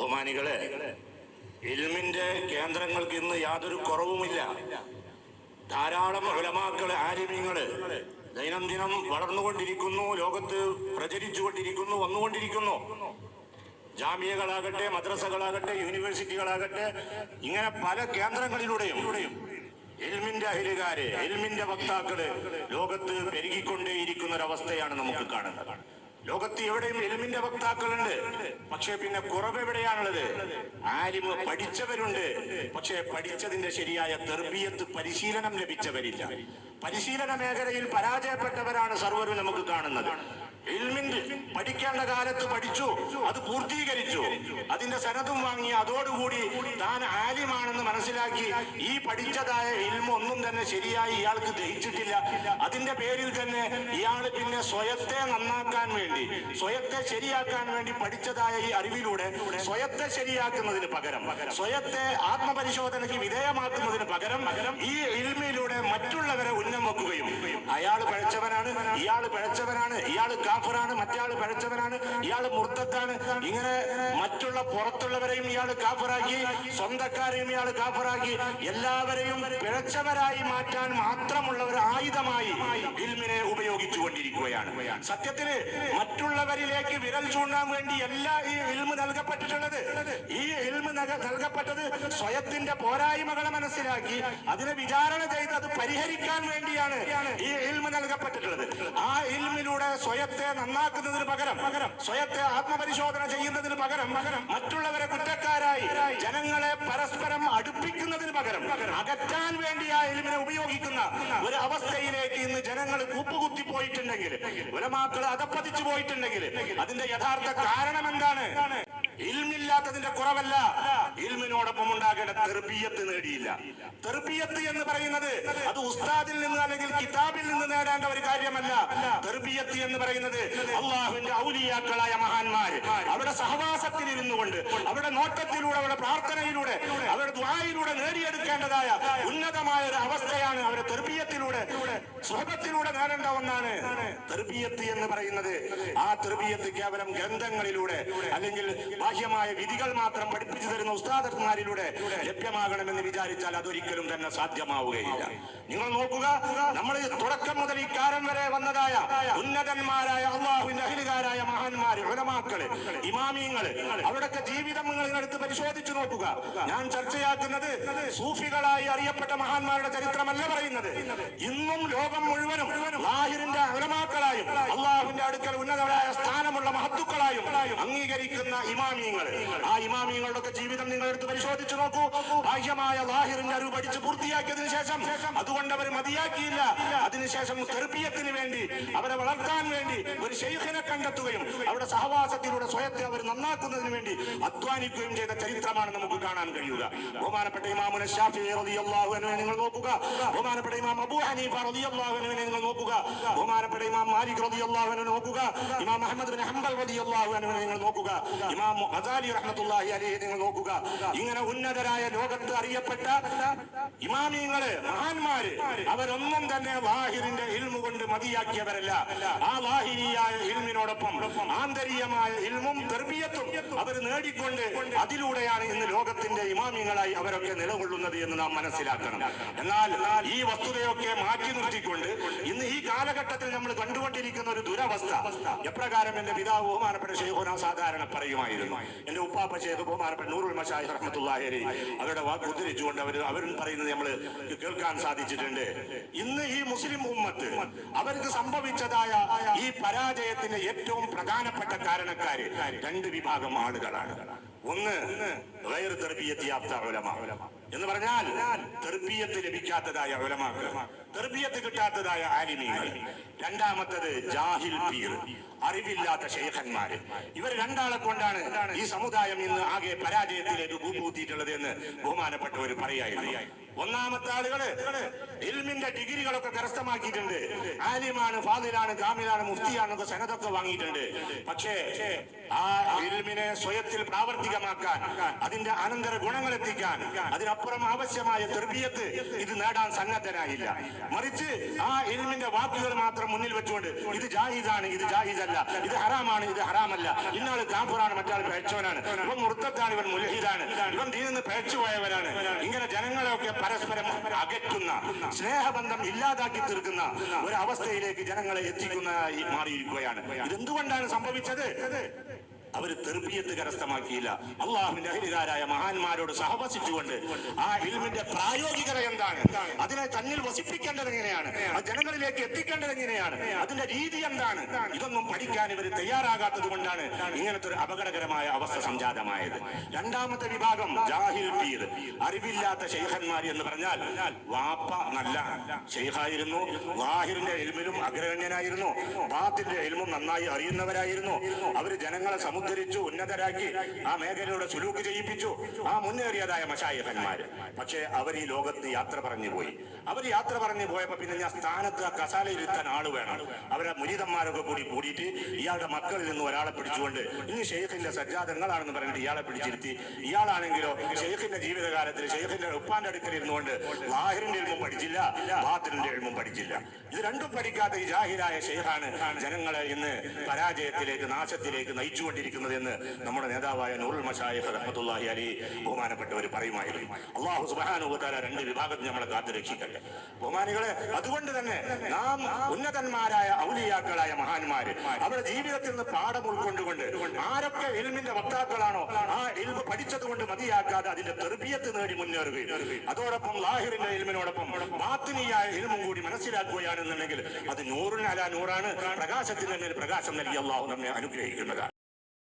ബഹുമാനികളെ ഇൽമിന്റെ കേന്ദ്രങ്ങൾക്ക് ഇന്ന് യാതൊരു കുറവുമില്ല. ധാരാളം ഹുലമാക്കൾ ആലിമ്യങ്ങൾ ദൈനംദിനം വളർന്നുകൊണ്ടിരിക്കുന്നു ലോകത്ത് പ്രചരിച്ചുകൊണ്ടിരിക്കുന്നു വന്നുകൊണ്ടിരിക്കുന്നു. ജാമ്യകളാകട്ടെ മദ്രസകളാകട്ടെ യൂണിവേഴ്സിറ്റികളാകട്ടെ ഇങ്ങനെ പല കേന്ദ്രങ്ങളിലൂടെയും എൽമിന്റെ അഹിലുകാര് എൽമിന്റെ വക്താക്കൾ ലോകത്ത് പെരുകിക്കൊണ്ടേയിരിക്കുന്ന ഒരവസ്ഥയാണ് നമുക്ക് കാണുന്നത്. ലോകത്ത് എവിടെയും എലിമിന്റെ വക്താക്കളുണ്ട്. പക്ഷെ പിന്നെ കുറവ് എവിടെയാണുള്ളത്? ആലിമ് പഠിച്ചവരുണ്ട്. പക്ഷെ പഠിച്ചതിന്റെ ശരിയായ തെർബിയത്ത് പരിശീലനം ലഭിച്ചവരില്ല. പരിശീലന മേഖലയിൽ പരാജയപ്പെട്ടവരാണ് സർവരും നമുക്ക് കാണുന്നത്. പഠിക്കേണ്ട കാലത്ത് പഠിച്ചു അത് പൂർത്തീകരിച്ചു. അതിന്റെ സനതും വാങ്ങി അതോടുകൂടി താൻ ആലിമാണെന്ന് മനസ്സിലാക്കി ഈ പഠിച്ചതായ ഇൽമൊന്നും തന്നെ ശരിയായി ഇയാൾക്ക് ദഹിച്ചിട്ടില്ല. അതിന്റെ പേരിൽ തന്നെ ഇയാൾ പിന്നെ സ്വയത്തെ നന്നാക്കാൻ വേണ്ടി സ്വയത്തെ ശരിയാക്കാൻ വേണ്ടി പഠിച്ചതായ ഈ അറിവിലൂടെ സ്വയത്തെ ശരിയാക്കുന്നതിന് പകരം സ്വയത്തെ ആത്മപരിശോധനയ്ക്ക് വിധേയമാക്കുന്നതിന് പകരം ഈ ഇൽമിലൂടെ മറ്റുള്ളവരെ ഉന്നം വെക്കുകയും അയാൾ പഴച്ചവനാണ് ഇയാൾ പഴച്ചവനാണ് ഇയാൾ കാഫറാണ് മറ്റയാൾ പഴച്ചവനാണ് ഇയാൾ മുർത്തത്താണ്. ഇങ്ങനെ മറ്റുള്ള പുറത്തുള്ളവരെയും ഇയാൾ കാഫറാക്കി സ്വന്തക്കാരെയും ഇയാൾ കാഫറാക്കി എല്ലാവരെയും പിഴച്ചവരായി മാറ്റാൻ മാത്രമുള്ള ഒരു ആയുധമായി ഇൽമിനെ ഉപയോഗിച്ചുകൊണ്ടിരിക്കുകയാണ്. സത്യത്തിന് മറ്റുള്ളവരിലേക്ക് വിരൽ ചൂണ്ടാൻ വേണ്ടി എല്ലാ ഈ ഇൽമ് നൽകപ്പെട്ടിട്ടുള്ളത് ഈ ഇൽമ് നൽകപ്പെട്ടത് സ്വയത്തിന്റെ പോരായ്മകളെ മനസ്സിലാക്കി അതിനെ വിചാരണ ചെയ്ത് അത് പരിഹരിക്കാൻ വേണ്ടിയാണ് ഈ ഇൽമ് നൽകപ്പെട്ടിട്ടുള്ളത്. ആ ഇൽമിലൂടെ സ്വയത്തെ നന്നാക്കുന്നതിന് പകരം പകരം സ്വയത്തെ ആത്മപരിശോധന ചെയ്യുന്നതിന് പകരം പകരം മറ്റുള്ളവരെ കുറ്റക്കാരായി ജനങ്ങളെ പരസ്പരം അടുപ്പിക്കുന്നതിന് പകരം അകറ്റാൻ വേണ്ടിയായാലും ആ ഉപയോഗിക്കുന്ന ഒരു അവസ്ഥയിലേക്ക് ഇന്ന് ജനങ്ങൾ കൂപ്പുകുത്തി പോയിട്ടുണ്ടെങ്കിൽ ഉലമാക്കൾ അതപ്പതിച്ചു പോയിട്ടുണ്ടെങ്കിൽ അതിന്റെ യഥാർത്ഥ കാരണം എന്താണ്? ഇൽമില്ലാത്തതിന്റെ കുറവല്ല. ഇൽമിനോടൊപ്പം ഉണ്ടാകേണ്ട തെർബിയത്ത് നേടിയില്ല. തെർബിയത്ത് എന്ന് പറയുന്നത് അത് ഉസ്താദിൽ നിന്ന് കിതാബിൽ നിന്ന് നേടേണ്ട ഒരു കാര്യമല്ല. തെർബിയത്ത് എന്ന് പറയുന്നത് അള്ളാഹുവിന്റെ ഔലിയാക്കളായ മഹാന്മാർ അവരുടെ സഹവാസത്തിൽ ഇരുന്നു കൊണ്ട് അവരുടെ നോട്ടത്തിലൂടെ അവരുടെ പ്രാർത്ഥനയിലൂടെ അവരുടെ ദ്വായിലൂടെ നേടിയെടുക്കേണ്ടതായ ഉന്നതമായ ഒരു അവസ്ഥയാണ് അവരെ തെർബിയത്തിലൂടെ സുഹൃത്തിലൂടെ നേടേണ്ട ഒന്നാണ് തെർബിയത്ത് എന്ന് പറയുന്നത്. ആ തെർബിയത്ത് കേവലം ഗ്രന്ഥങ്ങളിലൂടെ അല്ലെങ്കിൽ ബാഹ്യമായ വിധികൾ മാത്രം പഠിപ്പിച്ചു തരുന്ന ഉസ്താദന്മാരിലൂടെ ലഭ്യമാകണമെന്ന് വിചാരിച്ചാൽ അതൊരിക്കലും തന്നെ സാധ്യമാവുകയില്ല. നിങ്ങൾ നോക്കുക നമ്മൾ തുടക്കം മുതൽ ഈ കാലം വരെ വന്നതായ ഉന്നതന്മാരായ അള്ളാഹുവിന്റെ അഹിലുകാരായ മഹാന്മാര് ഉലമാക്കൾ ഇമാമിയങ്ങൾ അവരുടെയൊക്കെ ജീവിതം നിങ്ങൾ എടുത്ത് പരിശോധിച്ചു നോക്കുക. ഞാൻ ചർച്ചയാക്കുന്നത് സൂഫികളായി അറിയപ്പെട്ട മഹാന്മാരുടെ ചരിത്രമല്ല പറയുന്നത്. ഇന്നും ലോകം മുഴുവനും ലാഹിറിന്റെ ഉലമാക്കളായും അള്ളാഹുവിന്റെ അടുക്കൽ മഹത്തുക്കളായും അംഗീകരിക്കുന്ന ഇമാമിയങ്ങൾ ആ ഇമാമിയങ്ങളുടെ ജീവിതം നിങ്ങൾ എടുത്ത് പരിശോധിച്ചു നോക്കൂ. ബാഹ്യമായ ലാഹിറിന്റെ അറിവ് പഠിച്ച് പൂർത്തിയാക്കിയതിനു ശേഷം അതുകൊണ്ട് അവർ മതിയാക്കിയില്ല. അതിനുശേഷം തെർബിയത്തിന് വേണ്ടി അവരെ വളർത്താൻ വേണ്ടി ഒരു ഷെയ്ഖിനെ കണ്ടെത്തുകയും അവരുടെ സഹവാസത്തിലൂടെ സ്വയത്തെ അവർ നന്നാക്കുന്നതിന് വേണ്ടി അധ്വാനിക്കുകയും ചെയ്ത ചരിത്രമാണ് നമുക്ക് കാണാൻ കഴിയുക. ബഹുമാനപ്പെട്ട ഇമാമുന ഷാഫി നിങ്ങൾ നോക്കുക. ബഹുമാനപ്പെട്ട ഇമാം അബൂ ഹനീഫ നിങ്ങൾ നോക്കുക. ബഹുമാനപ്പെട്ട ഇമാം മാലിക് റളിയല്ലാഹു അൻഹു നോക്കുക. ഇമാം അഹമ്മദ് ബിൻ ഹംബൽ റളിയല്ലാഹു അൻഹുവിനെ നിങ്ങൾ നോക്കുക. ഇമാം മസാലി റഹ്മത്തുള്ളാഹി അലൈഹി നിങ്ങൾ നോക്കുക. ഇങ്ങനെ ഉന്നതരായ ലോകത്ത് അറിയപ്പെട്ട ഇമാമിയങ്ങൾ മഹാന്മാര് അവരൊന്നും തന്നെ വാഹിറിന്റെ ഇൽമു കൊണ്ട് മതിയാക്കിയവരല്ല. ആ വാഹിരിയായ ഇൽമിനോടൊപ്പം ആന്തരികമായ ഇൽമും തെർബിയത്തും അവർ നേടിക്കൊണ്ട് അതിലൂടെയാണ് ഇന്ന് ലോകത്തിന്റെ ഇമാമിങ്ങളായി അവരൊക്കെ നിലകൊള്ളുന്നത് എന്ന് നാം മനസ്സിലാക്കണം. എന്നാൽ ഈ വസ്തുതയൊക്കെ മാറ്റി നിർത്തിക്കൊണ്ട് ഇന്ന് ഈ കാലഘട്ടത്തിൽ നമ്മൾ കണ്ടുകൊണ്ടിരിക്കുന്ന ഒരു ദുരവസ്ഥ. എപ്രകാരം എന്റെ പിതാവ് ബഹുമാനപ്പെട്ട ഷെയ്ഖുന സാധാരണ പറയുമായിരുന്നു. എന്റെ ഉപ്പാപ്പ ചെയ്ത് ബഹുമാനപ്പെട്ട നൂറുൽ മഷായി റഹ്മത്തുള്ളാഹി അലൈഹി അവരുടെ വാക്ക് ഉദ്ധരിച്ചുകൊണ്ട് അവർ അവരും പറയുന്നത് നമ്മൾ കേൾക്കാൻ സാധിച്ചിട്ടുണ്ട്. ഇന്ന് ഈ മുസ്ലിം ഉമ്മത്ത് അവർക്ക് സംഭവിച്ചതായ ഈ പരാജയത്തിന്റെ ഏറ്റവും പ്രധാനപ്പെട്ട കാരണക്കാര് രണ്ട് വിഭാഗം ആളുകളാണ്. ഒന്ന് ഗൈർ തർബിയത്തിയാത്ത ഉലമ. എന്ന് പറഞ്ഞാൽ തെർബിയത്ത് ലഭിക്കാത്തതായ ഉലമാക്കൾ തെർബിയത്ത് കിട്ടാത്തതായ ആലിമീങ്ങൾ രണ്ടാമത്തത് ജാഹിൽ പീർ അറിവില്ലാത്ത ശേഖന്മാര്. ഇവർ രണ്ടാളെ കൊണ്ടാണ് ഈ സമുദായം ഇന്ന് ആകെ പരാജയത്തിലേക്ക് കൂപ്പുകുത്തിയിട്ടുള്ളത് എന്ന് ബഹുമാനപ്പെട്ടവർ പറയായിരുന്നു. ഒന്നാമത്തെ ആളുകൾ ഇൽമിന്റെ ഡിഗ്രികളൊക്കെ കരസ്ഥമാക്കിയിട്ടുണ്ട്. ആലിമാണ് ഫാദിലാണ് കാമിലാണ് മുഫ്തിയാണെന്നൊക്കെ സനതൊക്കെ വാങ്ങിയിട്ടുണ്ട്. പക്ഷേ ആ ഇൽമിനെ സ്വയത്തിൽ പ്രാവർത്തികമാക്കാൻ അതിന്റെ അനന്തര ഗുണങ്ങൾ എത്തിക്കാൻ അതിനപ്പുറം ആവശ്യമായ തെർബിയത്ത് ഇത് നേടാൻ സന്നദ്ധനായില്ല. മറിച്ച് ആ ഇൽമിന്റെ വാക്കുകൾ മാത്രം മുന്നിൽ വെച്ചുകൊണ്ട് ഇത് ജാഹിദാണ് ഇത് ജാഹിദല്ല ഇത് ഹറാമാണ് ഇത് ഹറാമല്ല. ഇന്നാൾ കാഫുറാണ് മറ്റാൾ പേച്ചവനാണ് ഇവൻ മുർത്തത്താണ് ഇവൻ മുൽഹിദാണ്. ഇവൻ ദീനിൽ നിന്ന് പേച്ചുപോയവനാണ് ഇങ്ങനെ ജനങ്ങളെയൊക്കെ പരസ്പരം അകറ്റുന്ന സ്നേഹബന്ധം ഇല്ലാതാക്കി തീർക്കുന്ന ഒരു അവസ്ഥയിലേക്ക് ജനങ്ങളെ എത്തിക്കുന്ന മാറിയിരിക്കുകയാണ്. ഇതെന്തുകൊണ്ടാണ് സംഭവിച്ചത്? അവർ തെർബിയത്ത് കരസ്ഥമാക്കിയില്ല. അള്ളാഹുവിന്റെ അഹിലുകാരായ മഹാന്മാരോട് സഹവസിച്ചുകൊണ്ട് ആ ഇൽമിന്റെ പ്രായോഗികത എന്താണ്? അതിനെ തന്നിൽ വസിപ്പിക്കേണ്ടത് എങ്ങനെയാണ്? ജനങ്ങളിലേക്ക് എത്തിക്കേണ്ടത് എങ്ങനെയാണ്? അതിന്റെ രീതി എന്താണ്? ഇതൊന്നും പഠിക്കാൻ ഇവർ തയ്യാറാകാത്തത് കൊണ്ടാണ് ഇങ്ങനത്തെ ഒരു അപകടകരമായ അവസ്ഥ സംജാതമായത്. രണ്ടാമത്തെ വിഭാഗം ജാഹിൽ പീർ. അറിവില്ലാത്ത ഷെയ്ഖന്മാർ എന്ന് പറഞ്ഞാൽ വാപ്പ നല്ല ഷെയ്ഖായിരുന്നു വാഹിറിന്റെ എൽമിലും അഗ്രഗണ്യനായിരുന്നു. ബാത്തിന്റെ എൽമും നന്നായി അറിയുന്നവരായിരുന്നു. അവർ ജനങ്ങളെ സമുദ്ധരിച്ചു ഉന്നതരാക്കി ആ മേഖലയുടെ സുലൂക്ക് ചെയ്യിപ്പിച്ചു ആ മുന്നേറിയതായ മഷായഹന്മാര്. പക്ഷേ അവർ ഈ ലോകത്ത് യാത്ര പറഞ്ഞു പോയി. അവർ യാത്ര പറഞ്ഞു പോയപ്പോ പിന്നെ ഞാൻ സ്ഥാനത്ത് ആ കസാലയിരുത്താൻ ആൾ വേണം. അവരെ മുരിതന്മാരൊക്കെ കൂടി കൂടിയിട്ട് ഇയാളുടെ മക്കളിൽ നിന്ന് ഒരാളെ പിടിച്ചുകൊണ്ട് ഇനി ഷെയ്ഖിന്റെ സജ്ജാതങ്ങളാണെന്ന് പറഞ്ഞിട്ട് ഇയാളെ പിടിച്ചിരുത്തി. ഇയാളാണെങ്കിലോ ഷെയ്ഖിന്റെ ജീവിതകാലത്തിൽ ഷെയ്ഖിന്റെ ഉപ്പാന്റെ അടുക്കൽ ഇരുന്നുകൊണ്ട് ലാഹിറിന്റെ എഴുമും പഠിച്ചില്ല ബാത്തിലിന്റെ എഴുമും പഠിച്ചില്ല. ഇത് രണ്ടും പഠിക്കാത്ത ഈ ജാഹിരായ ഷെയ്ഖാണ് ജനങ്ങളെ ഇന്ന് പരാജയത്തിലേക്ക് നാശത്തിലേക്ക് നയിച്ചുകൊണ്ടിരിക്കുന്നത്. എന്ന് നമ്മുടെ നേതാവായ നൂറുൽ മഷായിഫ് റഹ്മത്തുള്ളാഹി അലി ബഹുമാനപ്പെട്ടവർ പറയുമായിരുന്നു. അള്ളാഹു സുബാനുഭവത്താല രണ്ട് വിഭാഗത്തിൽ നമ്മളെ കാത്തു രക്ഷിക്കട്ടെ. ബഹുമാനികളെ അതുകൊണ്ട് തന്നെ നാം ഉന്നതന്മാരായ ഔലിയാക്കളായ മഹാന്മാര് അവരുടെ ജീവിതത്തിൽ നിന്ന് പാഠം ഉൾക്കൊണ്ടുകൊണ്ട് ആരൊക്കെ എൽമിന്റെ വക്താക്കളാണോ ആ എൽമ് പഠിച്ചത് കൊണ്ട് മതിയാക്കാതെ അതിന്റെ തെർബിയത്ത് നേടി മുന്നേറുകയും അതോടൊപ്പം ലാഹിറിന്റെ എൽമിനോടൊപ്പം ബാത്തിനിയായ എൽമും കൂടി മനസ്സിലാക്കുകയാണെന്നുണ്ടെങ്കിൽ അത് നൂറിന് നൂറാണ് പ്രകാശത്തിന് പ്രകാശം നൽകിയ അള്ളാഹു നമ്മെ അനുഗ്രഹിക്കുന്നതാണ്.